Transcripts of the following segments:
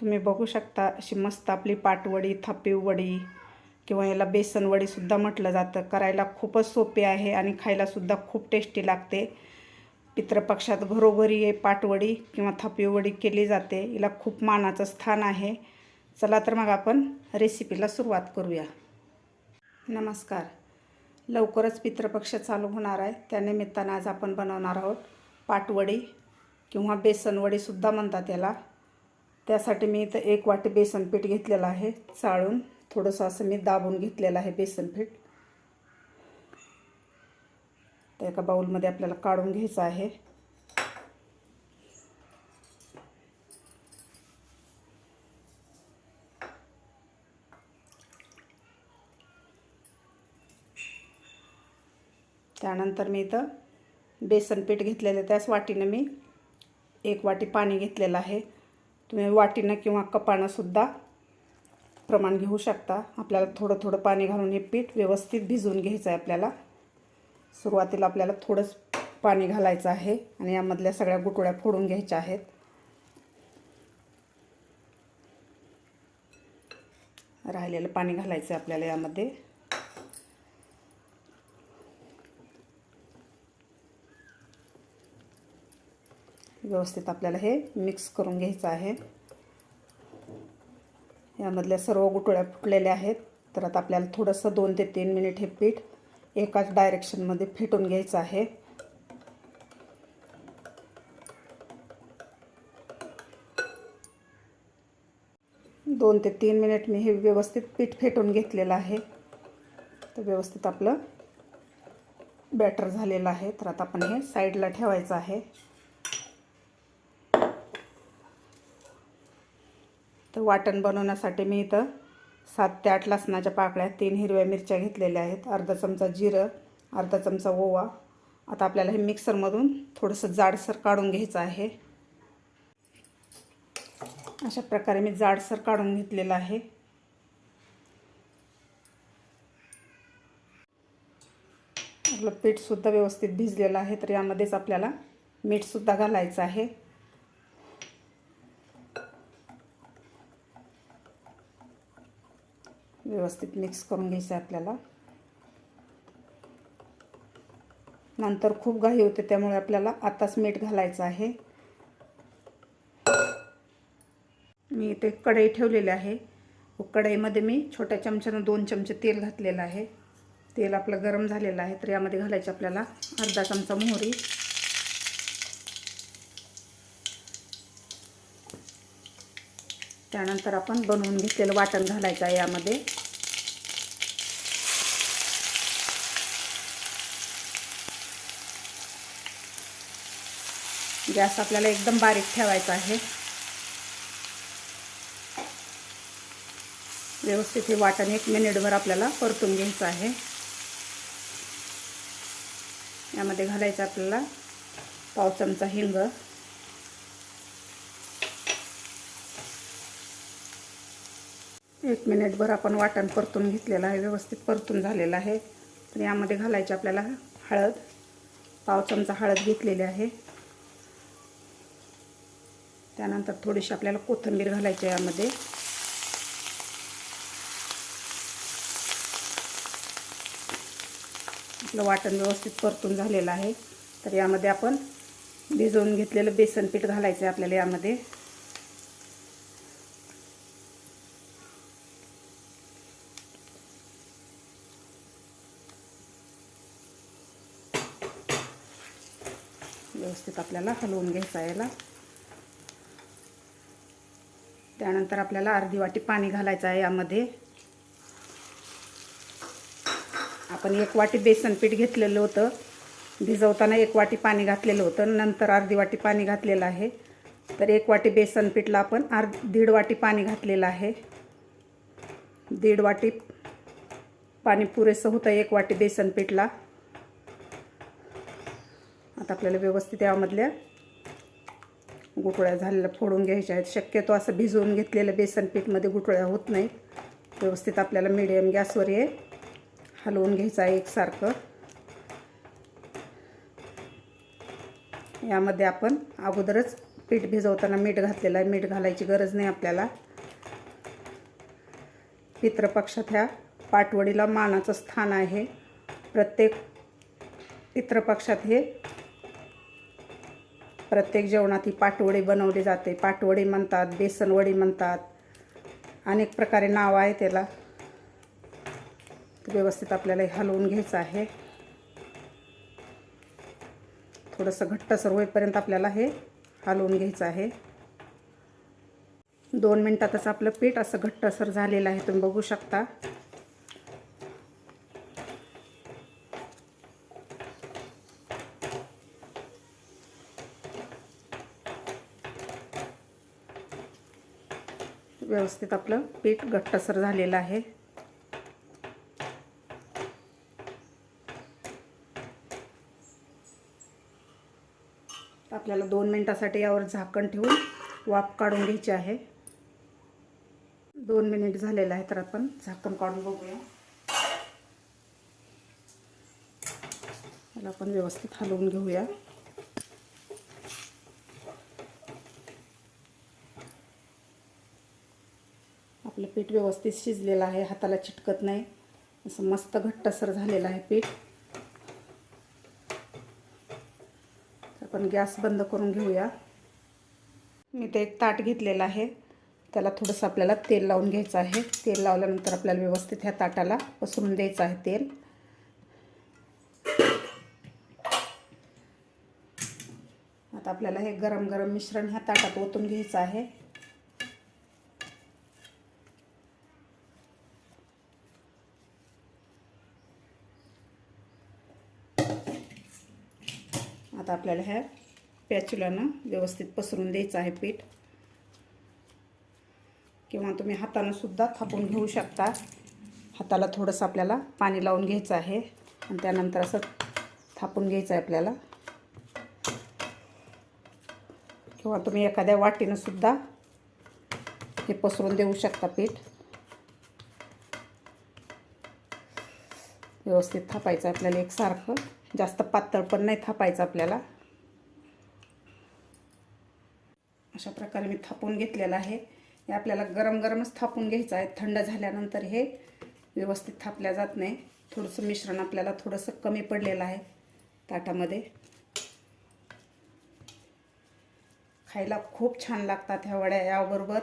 तुम्ही बघू शकता अशी मस्त आपली पाटवडी थापीव किंवा याला बेसनवडीसुद्धा म्हटलं जातं. करायला खूपच सोपी आहे आणि खायलासुद्धा खूप टेस्टी लागते. पितृपक्षात घरोघरी हे पाटवडी किंवा थापीव केली जाते. हिला खूप मानाचं स्थान आहे. चला तर मग आपण रेसिपीला सुरुवात करूया. नमस्कार. लवकरच पितृपक्ष चालू होणार आहे. त्यानिमित्तानं आज आपण बनवणार आहोत पाटवडी किंवा बेसनवडीसुद्धा म्हणतात याला. त्यासाठी मी इथं एक वाटी बेसन पीठ घेतलेलं आहे चाळून. थोडंसं असं मी दाबून घेतलेलं आहे बेसन पीठ. तर एका बाऊलमध्ये आपल्याला काढून घ्यायचं आहे. त्यानंतर मी इथं बेसन पीठ घेतलेलं त्याच वाटीनं मी एक वाटी पाणी घेतलेलं आहे. तुम्ही वाटीनं किंवा कपानं सुद्धा प्रमाण घेऊ शकता. आपल्याला थोडं थोडं पाणी घालून हे पीठ व्यवस्थित भिजवून घ्यायचं आहे आपल्याला. सुरुवातीला आपल्याला थोडंच पाणी घालायचं आहे आणि यामधल्या सगळ्या गुटोळ्या फोडून घ्यायच्या आहेत. राहिलेलं पाणी घालायचं आहे आपल्याला यामध्ये. व्यवस्थित आपल्याला हे मिक्स करून घ्यायचं आहे. यामधल्या सर्व गुटळ्या फुटलेल्या आहेत. तर आता आपल्याला थोडंसं दोन ते तीन मिनिट हे पीठ एकाच डायरेक्शनमध्ये फेटून घ्यायचं आहे. दोन ते तीन मिनिट मी हे व्यवस्थित पीठ फेटून घेतलेलं आहे. तर व्यवस्थित आपलं बॅटर झालेलं आहे. तर आता आपण हे साईडला ठेवायचं आहे. तर वाटण बनवण्यासाठी मी इथं सात ते आठ लसणाच्या पाकळ्या तीन हिरव्या मिरच्या घेतलेल्या आहेत अर्धा चमचा जिरं अर्धा चमचा ओवा. आता आपल्याला हे मिक्सरमधून थोडंसं जाडसर काढून घ्यायचं आहे. अशा प्रकारे मी जाडसर काढून घेतलेलं आहे. आपलं पीठसुद्धा व्यवस्थित भिजलेलं आहे तर यामध्येच आपल्याला मीठसुद्धा घालायचं आहे. व्यवस्थित मिक्स करून घ्यायचं आहे आपल्याला. नंतर खूप घाई होते त्यामुळे आपल्याला आताच मीठ घालायचं आहे. मी इथे कढई ठेवलेली आहे. कढईमध्ये मी छोट्या चमच्यानं दोन चमचे तेल घातलेलं आहे. तेल आपलं गरम झालेलं आहे तर यामध्ये घालायचं आपल्याला अर्धा चमचा मोहरी. त्यानंतर आपण बनवून घेतलेलं वाटण घालायचं आहे यामध्ये. गॅस आपल्याला एकदम बारीक ठेवायचा आहे. व्यवस्थित हे वाटण एक मिनिटभर आपल्याला परतून घ्यायचं आहे. यामध्ये घालायचं आपल्याला पाव चमचा हिंग. एक मिनिटभर आपण वाटण परतून घेतलेलं आहे व्यवस्थित परतून झालेलं आहे. तर यामध्ये घालायची आपल्याला हळद. पाव चमचा हळद घेतलेली आहे. त्यानंतर थोडीशी आपल्याला कोथिंबीर घालायची यामध्ये. आपलं वाटण व्यवस्थित परतून झालेलं आहे. तर यामध्ये आपण भिजवून घेतलेलं बेसन पीठ घालायचं आहे आपल्याला यामध्ये. व्यवस्थित आपल्याला हलवून घ्यायचा याला. त्यानंतर आपल्याला अर्धी वाटी पाणी घालायचं आहे यामध्ये. आपण एक वाटी बेसन पीठ घेतलेलं होतं. भिजवताना एक वाटी पाणी घातलेलं होतं. नंतर अर्धी वाटी पाणी घातलेलं आहे. तर एक वाटी बेसन पीठला आपण अर्ध दीड वाटी पाणी घातलेलं आहे. दीड वाटी पाणी पुरेसं होतं एक वाटी बेसन पीठला. आता आपल्याला व्यवस्थित यामधल्या गुठळ्या झालेल्या फोडून घ्यायच्या आहेत. शक्यतो असं भिजवून घेतलेलं बेसन पीठमध्ये गुठळ्या होत नाही. व्यवस्थित आपल्याला मिडियम गॅसवर हे हलवून घ्यायचं आहे एकसारखं. यामध्ये आपण अगोदरच पीठ भिजवताना मीठ घातलेलं आहे. मीठ घालायची गरज नाही आपल्याला. पितृपक्षात ह्या पाटवडीला मानाचं स्थान आहे. प्रत्येक पितृपक्षात हे प्रत्येक जेवणात ही पाटवडी बनवली जाते. पाटवडी म्हणतात बेसनवडी म्हणतात. अनेक प्रकारे नाव आहे त्याला. व्यवस्थित आपल्याला हलवून घ्यायचं आहे. थोडंसं घट्टसर होईपर्यंत आपल्याला हे हलवून घ्यायचं आहे. दोन मिनटातच आपलं पीठ असं घट्टसर झालेलं आहे तुम्ही बघू शकता. व्यवस्थित आपलं पीठ घट्टसर झालेलं आहे. आपल्याला दोन मिनटासाठी यावर झाकण ठेवून वाफ काढून घ्यायची आहे. दोन मिनिट झालेलं आहे तर आपण झाकण काढून बघूया. याला आपण व्यवस्थित हलवून घेऊया आपलं पीठ व्यवस्थित शिजलेलं आहे हाताला चिटकत नाही. असं मस्त घट्टसर झालेलं आहे पीठ. आपण गॅस बंद करून घेऊया. मी ते एक ताट घेतलेलं आहे. त्याला थोडंसं आपल्याला तेल लावून घ्यायचं आहे. तेल लावल्यानंतर आपल्याला व्यवस्थित ह्या ताटाला पसरून द्यायचं आहे तेल. आता आपल्याला हे गरम गरम मिश्रण ह्या ताटात ओतून घ्यायचं आहे. आता आपल्याला ह्या पॅच्युलानं व्यवस्थित पसरून द्यायचं आहे पीठ. किंवा तुम्ही हातानं सुद्धा थापून घेऊ शकता. हाताला थोडंसं आपल्याला पाणी लावून घ्यायचं आहे. आणि त्यानंतर असं थापून घ्यायचं आहे आपल्याला. किंवा तुम्ही एखाद्या वाटीनं सुद्धा हे पसरून देऊ शकता पीठ. व्यवस्थित थापायचं आपल्याला एकसारखं. जास्त पातळ पण नाही थापायचं आपल्याला. अशा प्रकारे मी थापून घेतलेलं आहे. हे आपल्याला गरम गरमच थापून घ्यायचं आहे. थंड झाल्यानंतर हे व्यवस्थित थापल्या जात नाही. थोडंसं मिश्रण आपल्याला थोडंसं कमी पडलेलं आहे ताटामध्ये. खायला खूप छान लागतात ह्या वड्या याबरोबर.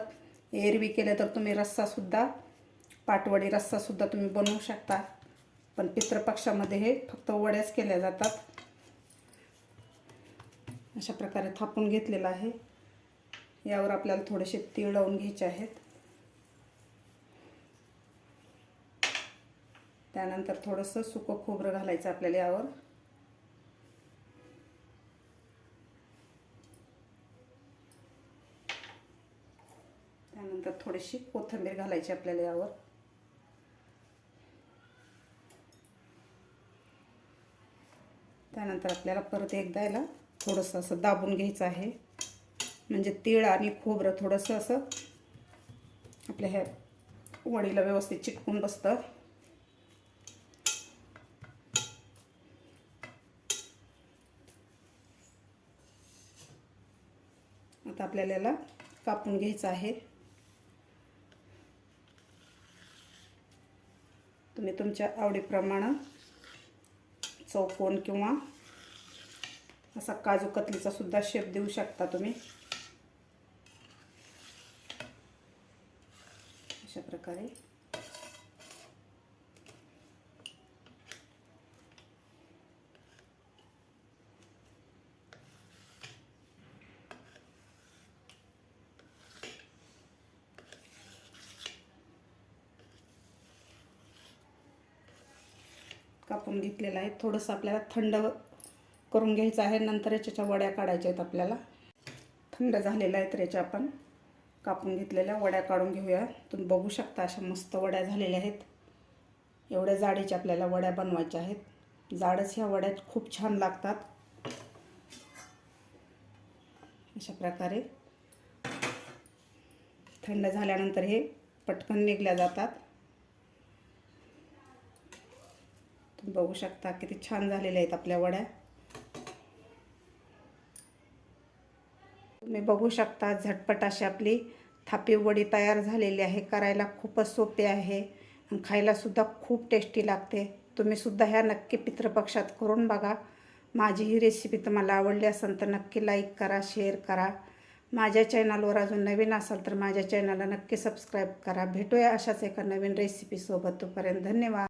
एरवी केलं तर तुम्ही रस्सासुद्धा पाटवडी रस्सासुद्धा तुम्ही बनवू शकता. पण पितृपक्षामध्ये हे फक्त वड्याच केल्या जातात. अशा प्रकारे थापून घेतलेलं आहे. यावर आपल्याला थोडेसे तीळ लावून घ्यायचे आहेत. त्यानंतर थोडंसं सुकं खोबरं घालायचं आपल्याला यावर. त्यानंतर थोडीशी कोथिंबीर घालायची आपल्याला यावर. त्यानंतर आपल्याला परत एकदा याला थोडंसं असं दाबून घ्यायचं आहे. म्हणजे तीळ आणि खोबरं थोडंसं असं आपल्या ह्या वडीला व्यवस्थित चिटकून बसतं. आता आपल्याला याला कापून घ्यायचं आहे. तुम्ही तुमच्या आवडीप्रमाणे चौकोन किंवा असा काजू कतलीचा सुद्धा शेप देऊ शकता तुम्ही. अशा प्रकारे. कापून घेतलेलं आहे. थोडंसं आपल्याला थंड करून घ्यायचं आहे. नंतर याच्या वड्या काढायच्या आहेत आपल्याला. थंड झालेलं आहे तर याच्या आपण. कापून घेतलेल्या वड्या काढून घेऊया. तुम्ही बघू शकता अशा मस्त वड्या झालेल्या आहेत. एवढ्या जाडीच्या आपल्याला वड्या बनवायच्या आहेत. जाडच ह्या वड्या खूप छान लागतात. अशा प्रकारे. थंड झाल्यानंतर हे पटकन निघल्या जातात. बघू शकता. किती छान झालेल्या आहेत आपल्या वड्या. तुम्ही बघू शकता झटपट अशी आपली थापी वडी तयार झालेली आहे. करायला खूपच सोपे आहे. खायलासुद्धा खूप टेस्टी लागते. तुम्हीसुद्धा ह्या नक्की पितृपक्षात करून बघा. माझी ही रेसिपी तुम्हाला आवडली असेल तर नक्की लाईक करा शेअर करा. माझ्या चॅनलवर अजून नवीन असाल तर माझ्या चॅनलला नक्की सबस्क्राईब करा. भेटूया अशाच एका नवीन रेसिपीसोबत तोपर्यंत धन्यवाद.